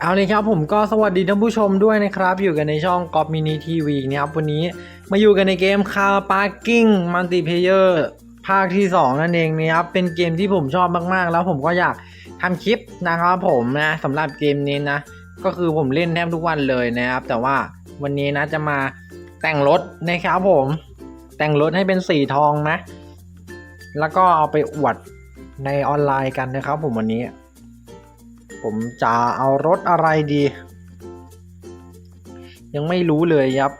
เอาเลยครับผมก็สวัสดีท่านผู้ชมด้วยนะครับ อยู่กันในช่องกอ p มินิทีวีนะครับวันนี้มาอยู่กันในเกมคาปาร์กิ้งมัลติเพเยอร์ภาคที่ 2 นั่นเองนะครับเป็นเกมที่ผมชอบมากๆ แล้วผมก็อยากทำคลิปนะครับผมนะสำหรับเกมนี้นะ ก็คือผมเล่นแทบทุกวันเลยนะครับ แต่ว่าวันนี้นะจะมาแต่งรถนะครับผม แต่งรถให้เป็นสีทองนะ แล้วก็เอาไปอวดในออนไลน์กันนะครับผมวันนี้ ผมจะเอารถอะไรดี ยังไม่รู้เลยครับ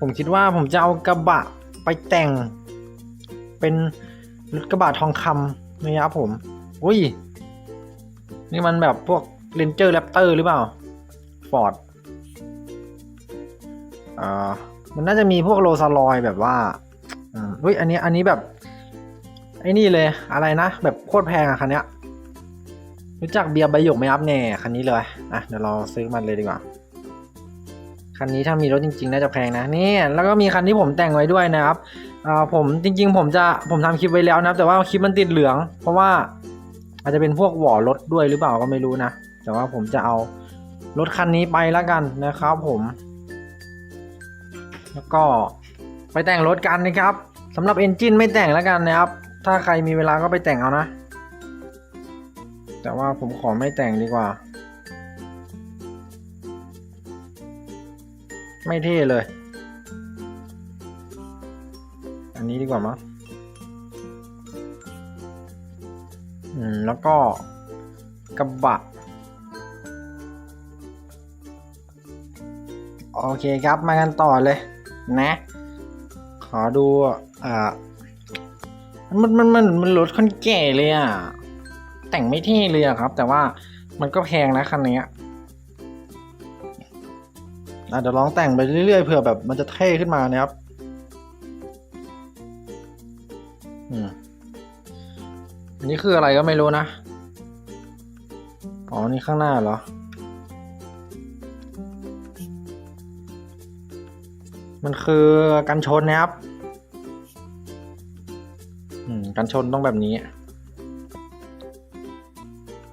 ผมคิดว่าผมจะเอากระบะไปแต่ง เป็นรถกระบะทองคำนะครับผม อุ้ย นี่มันแบบพวกเ a นเจอร์แรปเตอร์หรือเปล่า ฟอร์ดอ่ามันน่าจะมีพวกโรซาลอยแบบว่าอุ้ย อันนี้ อันนี้แบบ ไอ้นี่เลย อะไรนะ แบบโคตรแพงอะคันเนี้ย รู้จักเบียร์ใบหยกไหมครับเนี่ยคันนี้เลยอะเดี๋ยวเราซื้อมันเลยดีกว่าคันนี้ถ้ามีรถจริงๆน่าจะแพงนะนี่แล้วก็มีคันที่ผมแต่งไว้ด้วยนะครับอ่าผมจริง ๆ ผมจะผมทำคลิปไว้แล้วนะแต่ว่าคลิปมันติดเหลือง เพราะว่าอาจจะเป็นพวกหวอรถด้วยหรือเปล่าก็ไม่รู้นะแต่ว่าผมจะเอารถคันนี้ไปแล้วกันนะครับ ผมแล้วก็ไปแต่งรถกันนะครับสำหรับเอนจินไม่แต่งแล้วกันนะครับ ถ้าใครมีเวลาก็ไปแต่งเอานะ แต่ว่าผมขอไม่แต่งดีกว่า ไม่เท่เลย อันนี้ดีกว่ามั้งอืม แล้วก็กระบะโอเคครับมากันต่อเลยนะ ขอดูอ่ามันมันมันมันรถคนแก่เลยอะ แต่งไม่เท่เลยอะครับ แต่ว่ามันก็แพงนะคันนี้อะเดี๋ยวลองแต่งไปเรื่อยๆเผื่อแบบมันจะเท่ขึ้นมานะครับอืมอันนี้คืออะไรก็ไม่รู้นะ อ๋อ นี่ข้างหน้าเหรอ มันคือกันชนนะครับอืมกันชนต้องแบบนี้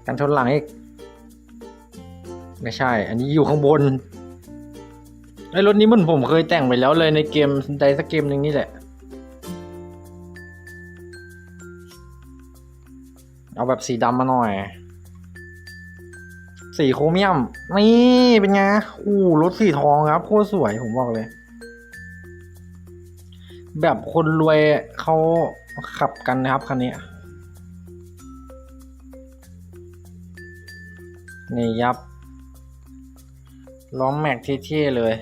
กันชนหลังอีก ไม่ใช่ อันนี้อยู่ข้างบนไอ้รถนี้มันผมเคยแต่งไปแล้วเลยในเกมใดสักเกมหนึ่งนี่แหละ เอาแบบสีดำมาหน่อย สีโครเมียม นี่เป็นไงอู้รถสีทองครับโคตรสวยผมบอกเลย แบบคนรวยเขาขับกันนะครับคันนี้ นี่ยับ ล้อมแม็กทีเท่เลย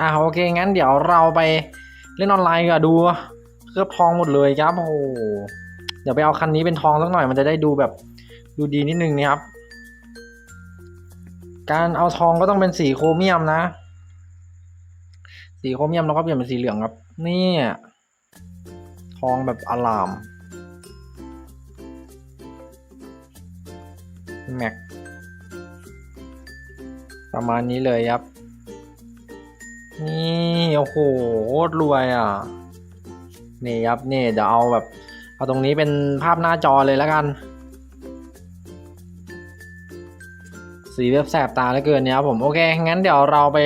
อะโอเค งั้นเดี๋ยวเราไปเล่นออนไลน์กันดูเคลือบทองหมดเลยครับโอ้เดี๋ยวไปเอาคันนี้เป็นทองสักหน่อยมันจะได้ดูแบบดูดีนิดนึงนะครับ การเอาทองก็ต้องเป็นสีโครเมียมนะ สีโครเมียมแล้วก็เปลี่ยนเป็นสีเหลืองครับ นี่ทองแบบอลามแม็ก ประมาณนี้เลยครับ นี่โอ้โหโคตรรวยอะ นี่ครับนี่เดี๋ยวเอาแบบ เอาตรงนี้เป็นภาพหน้าจอเลยแล้วกัน สีแบบแสบตาเหลือเกินเนี่ยครับผมโอเค งั้นเดี๋ยวเราไป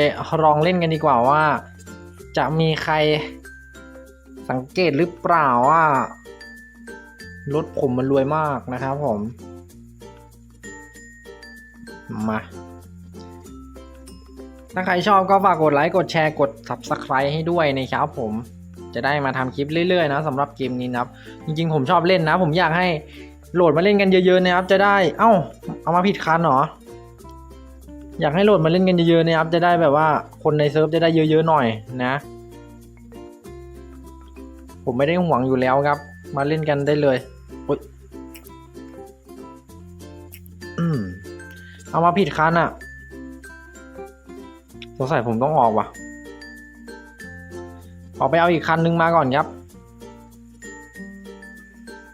ลองเล่นกันดีกว่าว่า จะมีใครสังเกตหรือเปล่าว่ารถผมมันรวยมากนะครับผม มา ถ้าใครชอบก็ฝากกดไลค์ กดแชร์ กด subscribe ให้ด้วยนะครับผม จะได้มาทำคลิปเรื่อยๆนะสำหรับเกมนี้นะครับ จริงๆผมชอบเล่นนะ ผมอยากให้โหลดมาเล่นกันเยอะๆนะครับ จะได้ เอ้า เอามาผิดคันเหรอ อยากให้โหลดมาเล่นกันเยอะๆนะครับ จะได้แบบว่าคนในเซิร์ฟจะได้เยอะๆหน่อยนะ ผมไม่ได้หวังอยู่แล้วครับ มาเล่นกันได้เลยอ๊ยอืมเอามาผิดคันอะ สงสัยผมต้องออกว่ะ ออกไปเอาอีกคันนึงมาก่อนครับ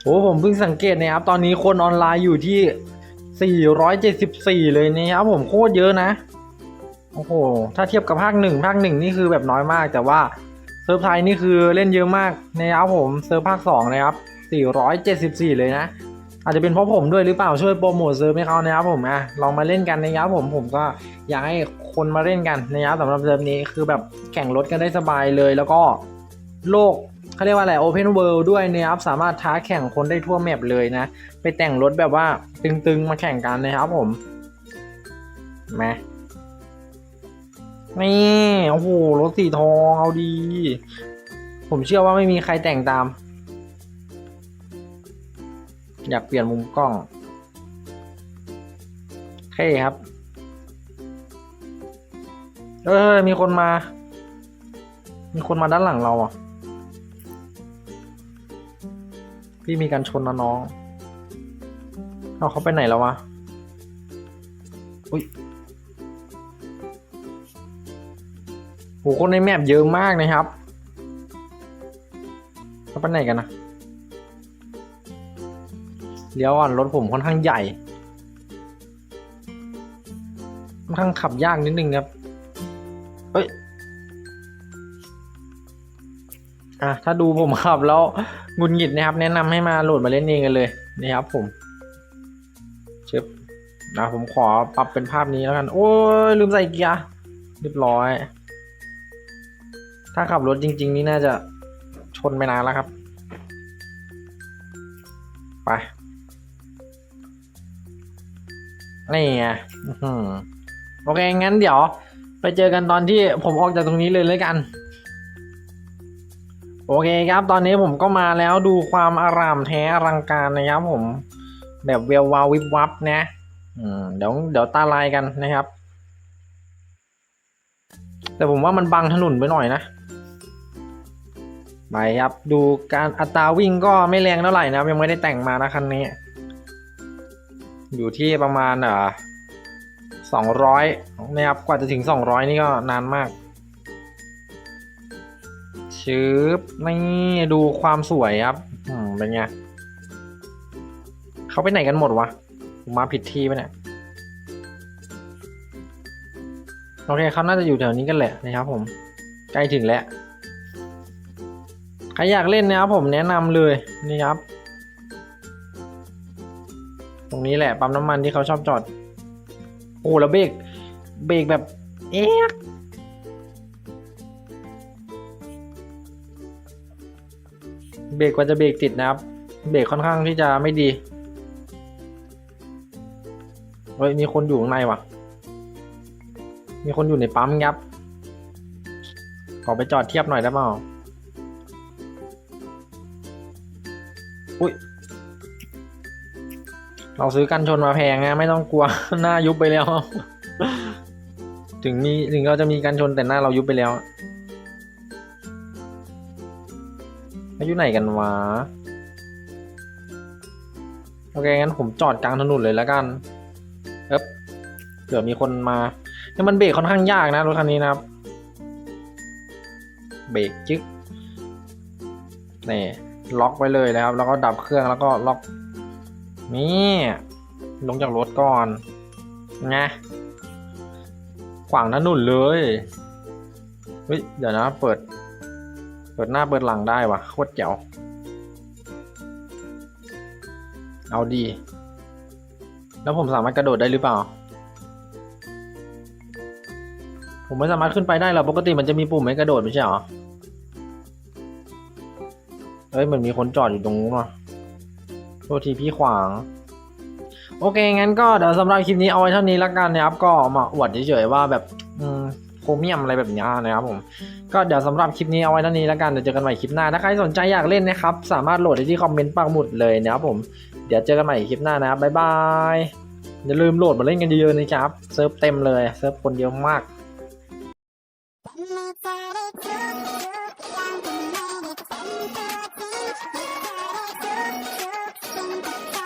โอ้ผมเพิ่งสังเกตนะครับ ตอนนี้คนออนไลน์อยู่ที่ 474 เลยนะครับผมโคตรเยอะนะ โอ้โห ถ้าเทียบกับภาคหนึ่งภาคหนึ่งนี่คือแบบน้อยมาก แต่ว่าเซิร์ฟไทยนี่คือเล่นเยอะมากนะครับผมเซิร์ฟภาคสองนะครับ 474 เลยนะ อาจจะเป็นเพราะผมด้วยหรือเปล่าช่วยโปรโมทเซิร์ฟให้เขานะครับผมอะลองมาเล่นกันนะครับผมผมก็อยากให้คนมาเล่นกันนะครับสำหรับเซิร์ฟนี้คือแบบแข่งรถกันได้สบายเลย แล้วก็โลกเขาเรียกว่าอะไร Open World ด้วยนะครับสามารถท้าแข่งคนได้ทั่วแมปเลยนะ ไปแต่งรถแบบว่าตึงๆมาแข่งกันนะครับผมแมานี่โอ้โหรถสีทองเอาดี ผมเชื่อว่าไม่มีใครแต่งตาม อยากเปลี่ยนมุมกล้องเท่ครับเออมีคนมา มีคนมาด้านหลังเราอะ พี่มีการชนนะน้อง เอาเขาไปไหนแล้ววะ อุ้ยโหคนในแมปเยอะมากนะครับเขาไปไหนกันนะ เลี้ยวก่อนรถผมค่อนข้างใหญ่ค่อนข้างขับยากนิดนึงครับ เฮ้ย อะ ถ้าดูผมขับแล้วงุดหงิดนะครับ แนะนำให้มาโหลดมาเล่นเองกันเลยนะครับผมเชฟนะผมขอปรับเป็นภาพนี้แล้วกัน โอ้ยลืมใส่เกียร์เรียบร้อย ถ้าขับรถจริง ๆ นี่น่าจะชนไปนานแล้วครับ ไป นี่ไงอื้อหือโอเค งั้นเดี๋ยว ไปเจอกันตอนที่ผมออกจากตรงนี้เลยเลยกัน โอเคครับตอนนี้ผมก็มาแล้วดูความอารามแท้อลังการนะครับผมแบบเวลวาววิบวับนะอืมเดี๋ยวเดี๋ยวตาลายกันนะครับ แต่ผมว่ามันบังถนนไปหน่อยนะไปครับ ดูการอัตราวิ่งก็ไม่แรงเท่าไหร่นะครับยังไม่ได้แต่งมานะคันนี้ อยู่ที่ประมาณอ่าสองร้อยนะครับกว่าจะถึงสองร้อยนี่ก็นานมากชืบนี่ดูความสวยครับ อืมเป็นไงเขาไปไหนกันหมดวะผมมาผิดที่ไปเนี่ยโอเคเขาน่าจะอยู่แถวนี้กันแหละนะครับ ผมใกล้ถึงแล้วใครอยากเล่นนะครับผมแนะนำเลยนี่ครับ ตรงนี้แหละปั๊มน้ำมันที่เขาชอบจอด โอ้แล้วเบรกเบรกแบบเอ๊ะเบรกกว่าจะเบรกติดนะครับ เบรกค่อนข้างที่จะไม่ดีเฮ้ยมีคนอยู่ข้างในว่ะ มีคนอยู่ในปั๊มครับ ขอไปจอดเทียบหน่อยได้เปล่าอุ้ย เราซื้อกันชนมาแพงนะไม่ต้องกลัวหน้ายุบไปแล้ว ถึงมีถึงเราจะมีกันชนแต่หน้าเรายุบไปแล้วอายุไหนกันวะโอเคงั้นผมจอดกลางถนนเลยแล้วกันเอ๊บเผื่อมีคนมาเนี่ยมันเบรกค่อนข้างยากนะรถคันนี้นะครับ เบรกจึ๊กนี่ล็อกไว้เลยนะครับ แล้วก็ดับเครื่องแล้วก็ล็อก นี่ลงจากรถก่อนไงขวางถนนเลยเฮ้ยเดี๋ยวนะเปิด เปิดหน้าเปิดหลังได้วะโคตรเจ๋วเอาดี แล้วผมสามารถกระโดดได้หรือเปล่า ผมไม่สามารถขึ้นไปได้หรอปกติมันจะมีปุ่มให้กระโดดไม่ใช่เหรอเฮ้ยมือนมีคนจอดอยู่ตรงนู้นว่ะ ษทีพี่ขวาง โอเค งั้นก็เดี๋ยวสำหรับคลิปนี้เอาไว้เท่านี้ละกันนะครับ ก็มาอวดเฉยๆว่าแบบโครเมียมอะไรแบบนี้นะครับผม ก็เดี๋ยวสำหรับคลิปนี้เอาไว้เท่านี้ละกัน เดี๋ยวเจอกันใหม่คลิปหน้า ถ้าใครสนใจอยากเล่นนะครับ สามารถโหลดได้ที่คอมเมนต์ปักหมุดเลยนะครับผม เดี๋ยวเจอกันใหม่คลิปหน้านะครับบ๊ายบาย อย่าลืมโหลดมาเล่นกันเยอะๆนะครับเซิร์ฟเต็มเลยเซิร์ฟคนเยอะมาก something.